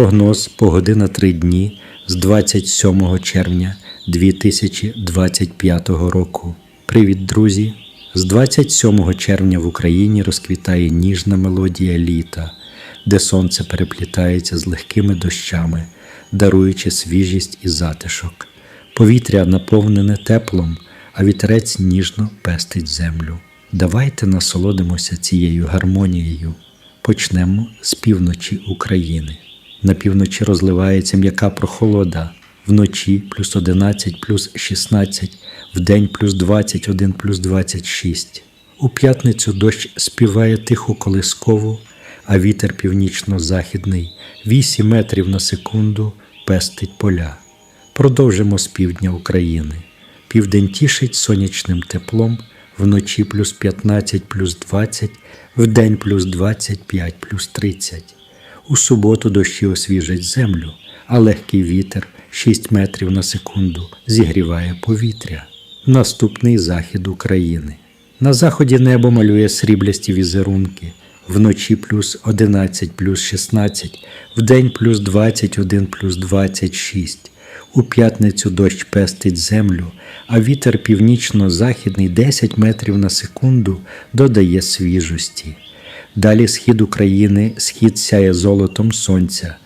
Прогноз погоди на три дні з 27 червня 2025 року. Привіт, друзі! З 27 червня в Україні розквітає ніжна мелодія літа, де сонце переплітається з легкими дощами, даруючи свіжість і затишок. Повітря наповнене теплом, а вітерець ніжно пестить землю. Давайте насолодимося цією гармонією. Почнемо з півночі України. На півночі розливається м'яка прохолода, вночі плюс 11 плюс 16, вдень плюс 21 плюс 26. У п'ятницю дощ співає тиху колискову, а вітер північно-західний 8 метрів на секунду пестить поля. Продовжимо з півдня України. Південь тішить сонячним теплом, вночі плюс 15 плюс 20, вдень плюс 25 плюс 30. У суботу дощі освіжать землю, а легкий вітер 6 метрів на секунду зігріває повітря. Наступний захід України. На заході небо малює сріблясті візерунки, вночі плюс 11 плюс 16, вдень плюс 21 плюс 26. У п'ятницю дощ пестить землю, а вітер північно-західний 10 метрів на секунду додає свіжості. Далі схід України, схід сяє золотом сонця,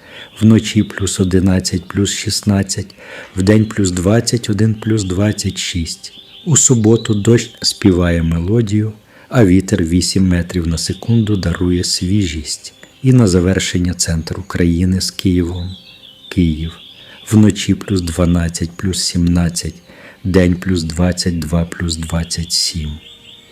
вночі плюс 11 плюс 16, вдень плюс 21 плюс 26. У суботу дощ співає мелодію, а вітер 8 метрів на секунду дарує свіжість. І на завершення центр України з Києвом. Київ. Вночі плюс 12 плюс 17, день плюс 22 плюс 27.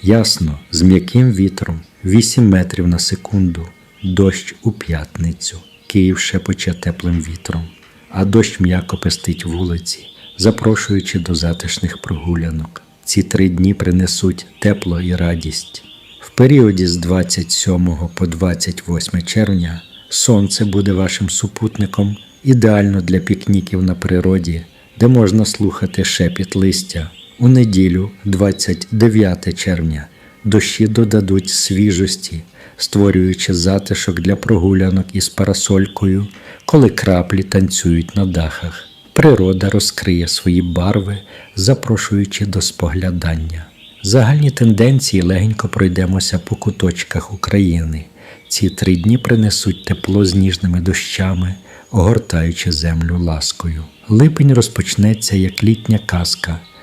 Ясно, з м'яким вітром 8 метрів на секунду, дощ у п'ятницю. Київ шепоче теплим вітром, а дощ м'яко пестить вулиці, запрошуючи до затишних прогулянок. Ці три дні принесуть тепло і радість. В періоді з 27 по 28 червня сонце буде вашим супутником ідеально для пікніків на природі, де можна слухати шепіт листя. У неділю, 29 червня, дощі додадуть свіжості, створюючи затишок для прогулянок із парасолькою, коли краплі танцюють на дахах. Природа розкриє свої барви, запрошуючи до споглядання. Загальні тенденції легенько пройдемося по куточках України. Ці три дні принесуть тепло з ніжними дощами, огортаючи землю ласкою. Липень розпочнеться як літня казка,